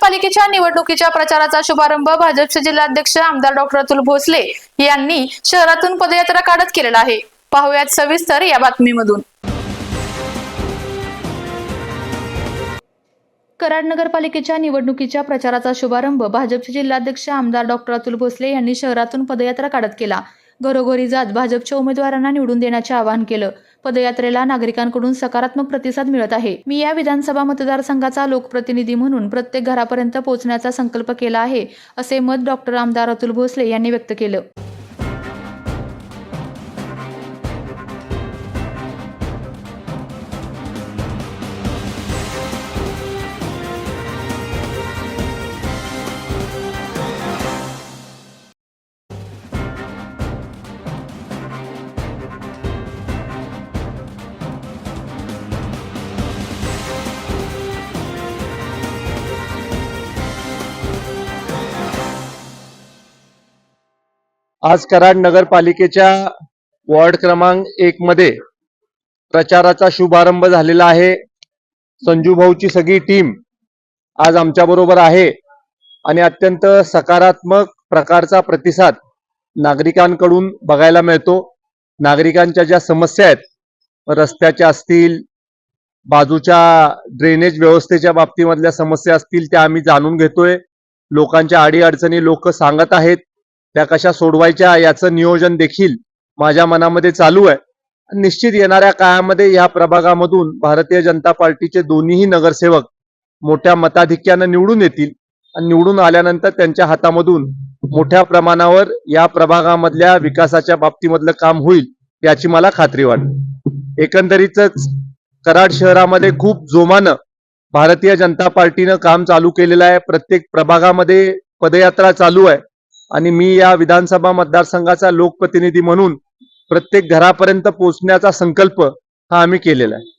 महानगरपालिकेच्या निवडणुकीच्या प्रचाराचा शुभारंभ भाजपचे जिल्हाध्यक्ष आमदार डॉक्टर अतुल भोसले यांनी शहरातून पदयात्रा काढत केलेला आहे. पाहुयात सविस्तर या बातमीमधून. कराड नगरपालिकेच्या निवडणुकीच्या प्रचाराचा शुभारंभ भाजपचे जिल्हाध्यक्ष आमदार डॉक्टर अतुल भोसले यांनी शहरातून पदयात्रा काढत केला. घरोघरी जात भाजपच्या उमेदवारांना निवडून देण्याचे आवाहन केलं. पदयात्रेला नागरिकांकडून सकारात्मक प्रतिसाद मिळत आहे. मी या विधानसभा मतदारसंघाचा लोकप्रतिनिधी म्हणून प्रत्येक घरापर्यंत पोहोचण्याचा संकल्प केला आहे असे मत डॉक्टर आमदार अतुल भोसले यांनी व्यक्त केलं. आज कराड नगरपालिकेच्या वॉर्ड क्रमांक एक मध्ये प्रचाराचा शुभारंभ झालेला आहे. संजू भाऊची सगळी टीम आज आमच्या बरोबर आहे आणि अत्यंत सकारात्मक प्रकारचा प्रतिसाद नागरिकांकडून बघायला मिळतो. नागरिकांच्या ज्या समस्या आहेत रस्त्याच्या असतील बाजूच्या ड्रेनेज व्यवस्थेच्या बाबतीमधल्या समस्या असतील त्या आम्ही जाणून घेतोय. लोकांच्या अडीअडचणी लोक सांगत आहेत. त्या कशा सोडवायच्या याचं नियोजन देखील माझ्या मनामध्ये चालू आहे. निश्चित येणाऱ्या काळामध्ये या प्रभागामधून भारतीय जनता पार्टीचे दोन्हीही नगरसेवक मोठ्या मताधिक्यानं निवडून येतील. आणि निवडून आल्यानंतर त्यांच्या हातामधून मोठ्या प्रमाणावर या प्रभागामधल्या विकासाच्या बाबतीमधलं काम होईल याची मला खात्री वाटते. एकंदरीतच कराड शहरामध्ये खूप जोमानं भारतीय जनता पार्टीनं काम चालू केलेलं आहे. प्रत्येक प्रभागामध्ये पदयात्रा चालू आहे. आणि मी या विधानसभा मतदारसंघाचा लोकप्रतिनिधी म्हणून प्रत्येक घरापर्यंत पोहोचण्याचा संकल्प हा आम्ही केलेला आहे.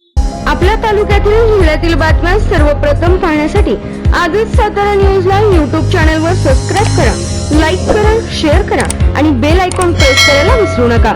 आपल्या तालुक्यातील जिल्ह्यातील बातम्या सर्वप्रथम पाहण्यासाठी आजच सातारा न्यूजला युट्यूब चॅनल वर सबस्क्राईब करा लाईक करा शेअर करा आणि बेल आयकॉन प्रेस करायला विसरू नका.